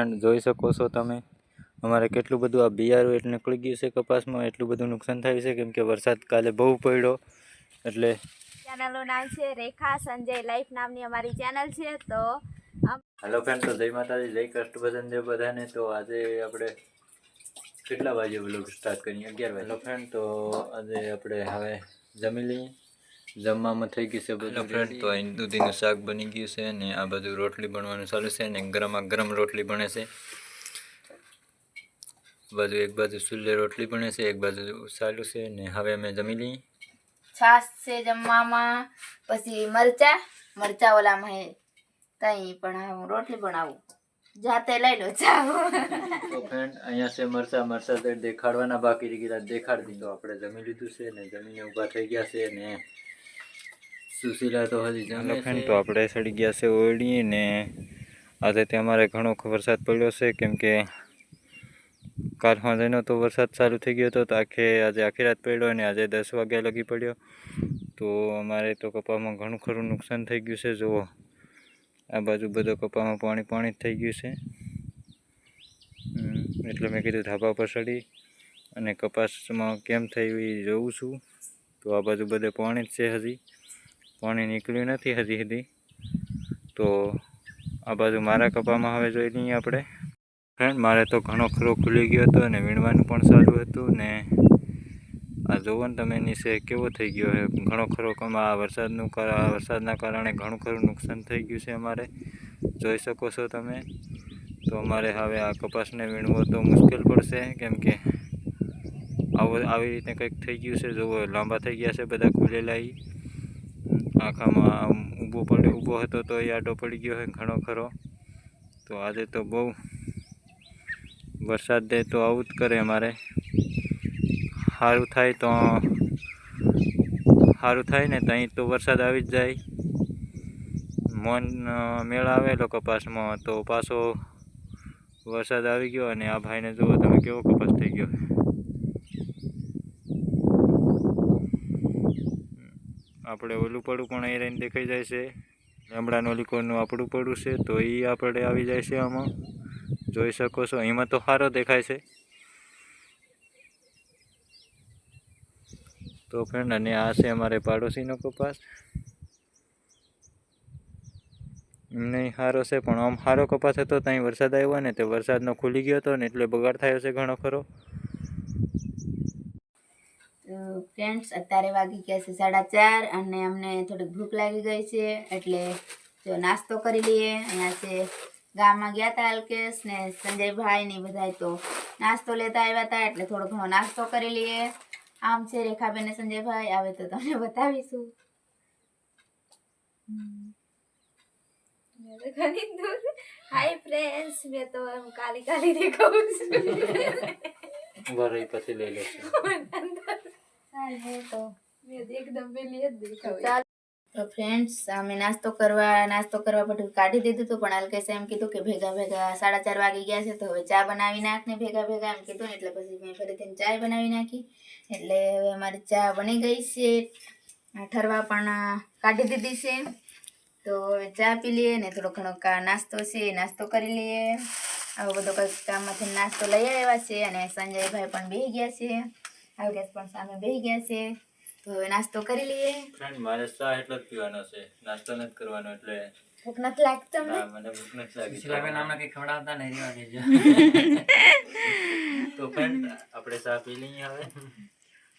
And જોઈ શકો છો તમે. અમારે કેટલું બધું આ બિયારું એટલે નીકળી ગયું છે કપાસમાં એટલું બધું નુકસાન થાય છે કેમ કે વરસાદ કાલે બહુ પડ્યો. એટલે ચેનલનું નામ છે રેખા સંજય લાઈફ નામની અમારી ચેનલ છે તો હેલો ફ્રેન્ડ તો જય માતાજી જય કષ્ટભજન દેવ બધાને. તો આજે આપણે કેટલા વાગે બ્લોગ સ્ટાર્ટ કરીએ? અગિયાર વાગે. હેલો ફ્રેન્ડ તો આજે આપણે હવે જમી લઈએ. જમવામાં થઈ ગયું છે બધું ફ્રેન્ડ તો અહીં દૂધીનું શાક બની ગયું છે ને આ બાજુ રોટલી બનવાનું ચાલુ છે ને ગરમા ગરમ રોટલી બને છે. બાજુ એક બાજુ ચૂલે રોટલી બને છે એક બાજુ ચાલુ છે ને હવે અમે જમી લઈએ. છાશ છે જમવામાં પછી મરચા મરચા ઓલામાં હે તઈ પણ હું રોટલી બનાવું. જાતે લઈ લો ચાવ તો ફ્રેન્ડ અહીંયા છે મરચા મરચા તો દેખાડવાના બાકી રહી ગયા દેખાડી દીધો. આપણે જમી લીધું છે ને જમીને ઊભા થઈ ગયા છે ને. સુશીલા તો હજી જમે ફ્રેન્ડ તો આપણે સડી ગયા છે ઓળી ને આજે તે અમારે ઘણો વરસાદ પડ્યો છે કેમ કે કાલ સાંજનો તો વરસાદ ચાલુ થઈ ગયો હતો તો આખે આજે આખી રાત પડ્યો અને આજે દસ વાગ્યા લગી પડ્યો. તો અમારે તો કપામાં ઘણું ખરું નુકસાન થઈ ગયું છે જુઓ. આ બાજુ બધો કપામાં પાણી પાણી જ થઈ ગયું છે. એટલે મેં કીધું ધાબા પર સડી અને કપાસમાં કેમ થઈ એ જોઉં છું. તો આ બાજુ બધે પાણી જ છે હજી. પાણી નીકળ્યું નથી હજી સુધી. તો આ બાજુ મારા કપામાં હવે જોઈ લઈએ આપણે. ફ્રેન્ડ, મારે તો ઘણો ખરો ખુલી ગયો હતો અને વીણવાનું પણ સારું હતું ને આ જુઓ ને તમે નીચે કેવો થઈ ગયો છે. ઘણો ખરો આ વરસાદનું આ વરસાદના કારણે ઘણું ખરું નુકસાન થઈ ગયું છે અમારે. જોઈ શકો છો તમે. તો અમારે હવે આ કપાસને વીણવો તો મુશ્કેલ પડશે, કેમ કે આવો, આવી રીતે કંઈક થઈ ગયું છે. જુઓ, લાંબા થઈ ગયા છે બધા ખુલેલા આખામાં ઊભો પડ્યો ઊભો હતો તો એ આડો પડી ગયો હોય ઘણો ખરો. તો આજે તો બહુ વરસાદ દે તો આવું જ કરે અમારે સારું થાય તો સારું થાય ને ત્યાં તો વરસાદ આવી જ જાય. મોન મેળા મેળ આવેલો કપાસમાં તો પાછો વરસાદ આવી ગયો અને આ ભાઈને જુઓ તમે કેવો કપાસ થઈ ગયો. આપણે ઓલું પડું પણ અહીં રહીને દેખાઈ જાય છે. ગામડાનું લીકોનું આપણું પડું છે, તો એ આપણે આવી જાય છે આમાં. જોઈ શકો છો, એમાં તો સારો દેખાય છે. તો ફ્રેન્ડ અને આ છે અમારે પાડોશીનો કપાસ. એમને સારો છે, પણ આમ સારો કપાસ હતો, ત્યાં વરસાદ આવ્યો ને, તે વરસાદનો ખુલી ગયો હતો ને, એટલે બગાડ થયો છે ઘણો ખરો. ફ્રેન્ડ્સ અત્યારે વાગી ગયા છે સાડા ચાર અને અમને થોડીક ભૂખ લાગી ગઈ છે એટલે જો નાસ્તો કરી લઈએ. અહીંયા છે ગામમાં ગયા હતા અલ્કેશ ને સંજયભાઈ ને બધા તો નાસ્તો લેતા આવ્યા હતા એટલે થોડો ઘણો નાસ્તો કરી લઈએ. આમ છે રેખાબેન ને સંજયભાઈ આવે તો તમને બતાવીશું. હાય ફ્રેન્ડ્સ મેં તો એમ કાલી કાલી દેખાવું છું. વરાઈ પછી લઈ લેશું. તો ફ્રેન્ડ્સ અમે નાસ્તો કરવા નાસ્તો કરવા બધું કાઢી દીધું હતું, પણ અલકેશે એમ કીધું કે ભેગા ભેગા સાડા ચાર વાગી ગયા છે, તો હવે ચા બનાવી નાખ ને ભેગા ભેગા એમ કીધું ને, એટલે પછી મેં ફરીથી ચા બનાવી નાખી. એટલે હવે અમારી ચા બની ગઈ છે. ઠરવા પણ કાઢી દીધી છે. તો હવે ચા પી લઈએ ને, થોડો ઘણો નાસ્તો છે નાસ્તો કરી લઈએ. આવો બધો કંઈક કામમાંથી નાસ્તો લઈ આવ્યા છે અને સંજયભાઈ પણ બેસી ગયા છે. અલ્કેશ પણ સામે બેસી ગયા છે તો હવે નાસ્તો કરી લઈએ. ફ્રેન્ડ મારે ચા એટલો જ પીવાનો છે. નાસ્તો નથી કરવાનો એટલે ભૂખ નથી લાગતી તમને? મને ભૂખ નથી લાગી શિલાબેન નામના કંઈ ખવડાવતા નહીં રહેવા દેજો તો ફ્રેન્ડ આપણે ચા પી લઈએ હવે.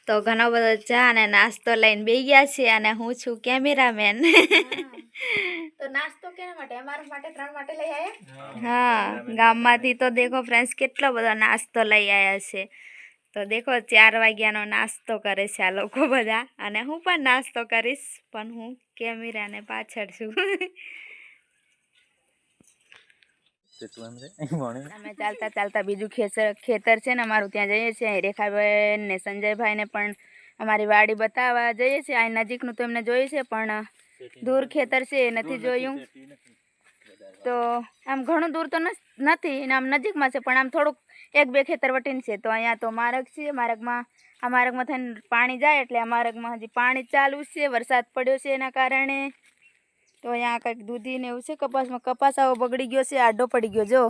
તો ઘણો બધો ચા અને નાસ્તો લઈને બેસી ગયા છે અને હું છું કેમેરામેન. તો નાસ્તો કેના માટે? અમારા માટે ત્રણ માટે લઈ આવ્યા? હા ગામમાંથી તો દેખો ફ્રેન્ડ્સ કેટલો બધો નાસ્તો લઈ આવ્યા છે. તો દેખો ચાર વાગ્યાનો નાસ્તો કરે છે આ લોકો બધા. અને હું પણ નાસ્તો કરીશ પણ હું કેમેરાને પાછળ છું. અમે ચાલતા ચાલતા બીજું ખેતર ખેતર છે ને અમારું ત્યાં જઈએ છીએ. અહીં રેખાબેન ને સંજયભાઈને પણ અમારી વાડી બતાવવા જઈએ છીએ. અહીં નજીકનું તો એમને જોયું છે પણ દૂર ખેતર છે એ નથી જોયું. તો આમ ઘણું દૂર તો નથી અને આમ નજીકમાં છે પણ આમ થોડુંક એક બે ખેતર વટીને છે. તો અહીંયા તો માર્ગ છે. માર્ગમાં આ માર્ગમાં થઈને પાણી જાય એટલે આ માર્ગમાં હજી પાણી ચાલુ છે. વરસાદ પડ્યો છે એના કારણે. તો અહીંયા કંઈક દૂધી ને એવું છે. કપાસમાં કપાસ આવો બગડી ગયો છે. આડો પડી ગયો જો.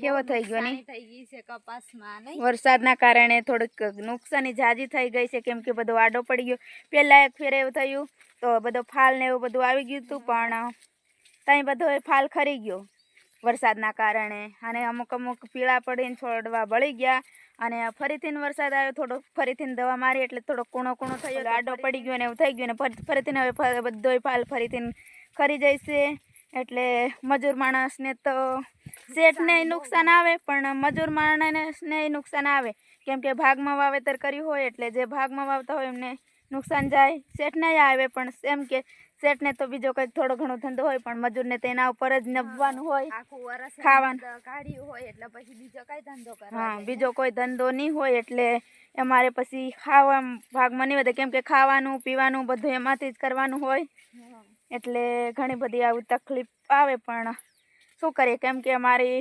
કેવો થઈ ગયો નહીં? થઈ ગઈ છે કપાસમાં વરસાદના કારણે થોડીક નુકસાની જાજી થઈ ગઈ છે. કેમ કે બધો આડો પડી ગયો. પહેલાં એક ફેર એવું થયું. તો બધો ફાલ ને એવું બધું આવી ગયું હતું પણ ત્યાં બધો એ ફાલ ખરી ગયો. વરસાદના કારણે. અને અમુક અમુક પીળા પડીને છોડવા બળી ગયા. અને ફરીથી વરસાદ આવ્યો થોડો ફરીથી દવા મારી એટલે થોડો કૂણો કૂણો થયો આડો પડી ગયો ને એવું થઈ ગયું ને ફરી- ફરીથી હવે બધોય ફાલ ફરીથી ખરી જશે એટલે મજૂર માણસને તો શેઠને નુકસાન આવે, પણ મજૂર માણસને નુકસાન આવે. કેમ કે ભાગમાં વાવેતર કર્યું હોય એટલે જે ભાગમાં વાવતા હોય એમને નુકસાન જાય. શેઠને ય આવે પણ એમ કે શેઠને તો બીજો કંઈક થોડો ઘણો ધંધો હોય પણ મજૂરને તેના ઉપર જ નભવાનું હોય. ખાવાનું. કાઢ્યું હોય એટલે પછી બીજો કઈ ધંધો કરે હા બીજો કોઈ ધંધો નહીં હોય એટલે અમારે પછી ખાવા ભાગમાં નહીં વધે. કેમ કે ખાવાનું પીવાનું બધું એમાંથી જ કરવાનું હોય. એટલે ઘણી બધી આવી તકલીફ આવે પણ શું કરીએ? કેમ કે અમારી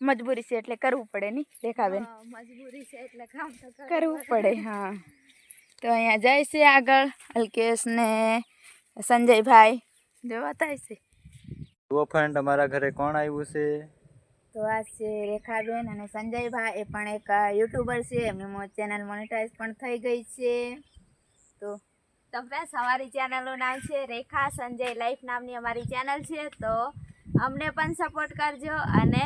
મજબૂરી છે એટલે કરવું પડે નહીં દેખાવે મજબૂરી છે એટલે કામ કરવું પડે હા. તો અહીંયા જાય છે આગળ અલ્કેશ ને સંજયભાઈ. જોવા થાય છે. જુઓ ફ્રેન્ડ અમારા ઘરે કોણ આવ્યું છે? તો આ છે રેખાબેન અને સંજયભાઈ એ પણ એક યુટ્યુબર છે. એમની ચેનલ મોનિટાઈઝ પણ થઈ ગઈ છે. તો તમે અમારી ચેનલનું નામ છે રેખા સંજય લાઈફ નામની અમારી ચેનલ છે. તો અમને પણ સપોર્ટ કરજો અને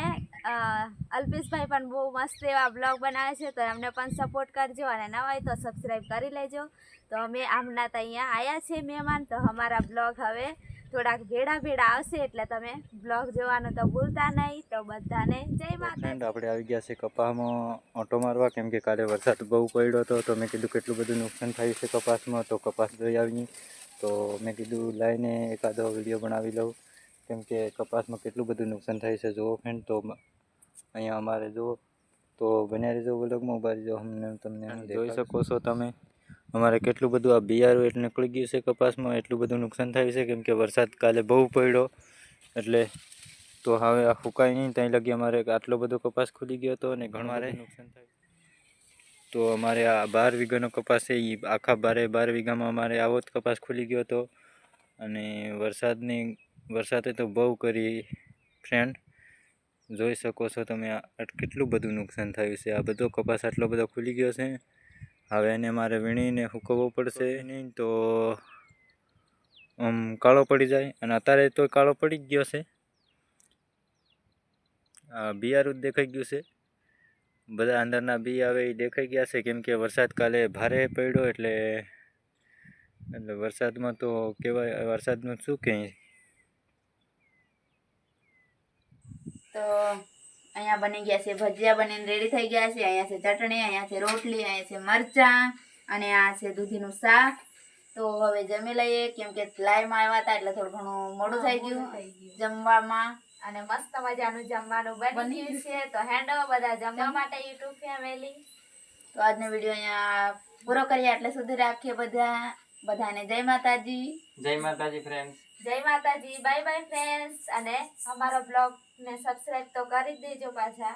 અલ્પેશભાઈ પણ બહુ મસ્ત એવા બ્લોગ બનાવે છે તો એમને પણ સપોર્ટ કરજો અને ન હોય તો સબસ્ક્રાઈબ કરી લેજો. તો અમે આમના તો અહીંયા આવ્યા છે મહેમાન તો અમારા બ્લોગ હવે થોડાક ભેડા ભેડા આવશે એટલે તમે બ્લોગ જોવાનું તો ભૂલતા નહીં. તો બધાને જય માતા આપણે આવી ગયા છે કપાસમાં ઓટો મારવા કેમ કે કાલે વરસાદ બહુ પડ્યો હતો તો મેં કીધું કેટલું બધું નુકસાન થયું છે કપાસમાં તો કપાસ જોઈ આવી તો મેં કીધું લઈને એકાદો વીડિયો બનાવી લઉં. કેમ કે કપાસમાં કેટલું બધું નુકસાન થાય છે. જુઓ ફ્રેન્ડ તો અહીંયા અમારે જુઓ તો બન્યા રહેજો વ્લોગમાં ઊભા રહેજો. અમને તમને જોઈ શકો છો તમે. અમારે કેટલું બધું આ બિયારું એટલે નીકળી ગયું છે કપાસમાં એટલું બધું નુકસાન થાય છે. કેમ કે વરસાદ કાલે બહુ પડ્યો. એટલે તો હવે આ ફૂંકાય નહીં. ત્યાં લગી અમારે આટલો બધો કપાસ ખુલી ગયો હતો અને ઘણું મારે નુકસાન થાય તો અમારે આ બાર વીઘાનો કપાસ છે. એ આખા બારે બાર વીઘામાં અમારે આવો જ કપાસ ખુલી ગયો હતો. અને વરસાદની વરસાદે તો બહુ કરી ફ્રેન્ડ જોઈ શકો છો તમે કેટલું બધું નુકસાન થયું છે. આ બધો કપાસ આટલો બધો ખુલી ગયો છે. હવે એને મારે વીણીને સૂકવવો પડશે. નહીં તો આમ કાળો પડી જાય. અને અત્યારે તો કાળો પડી ગયો છે. બિયારું દેખાઈ ગયું છે. બધા અંદરના બી આવે એ દેખાઈ ગયા છે. કેમ કે વરસાદ કાલે ભારે પડ્યો એટલે એટલે વરસાદમાં તો કહેવાય, વરસાદનું શું કહે તો અહીંયા બની ગયા છે ભજીયા બનીને રેડી થઈ ગયા છે. અહીંયા છે ચટણી અહીંયા છે રોટલી અહીંયા છે મરચાં અને આ છે દૂધીનું શાક. તો હવે જમી લઈએ કેમ કે લાઈવમાં આવ્યા હતા એટલે થોડું ઘણું મોડું થઈ ગયું જમવામાં. અને મસ્ત મજાનું જમવાનું બની ગયું છે. તો હેન્ડો બધા જમવા માટે યુટ્યુબ ફેમિલી તો આજનો વીડિયો અહીંયા પૂરો કરીએ. એટલે સુધી રાખીએ બધા. બધાને જય માતાજી. જય માતાજી ફ્રેન્ડ્સ જય માતાજી. બાય બાય ફ્રેન્ડ્સ અને અમારો બ્લોગ ને સબસ્ક્રાઇબ તો કરી દેજો પાછા.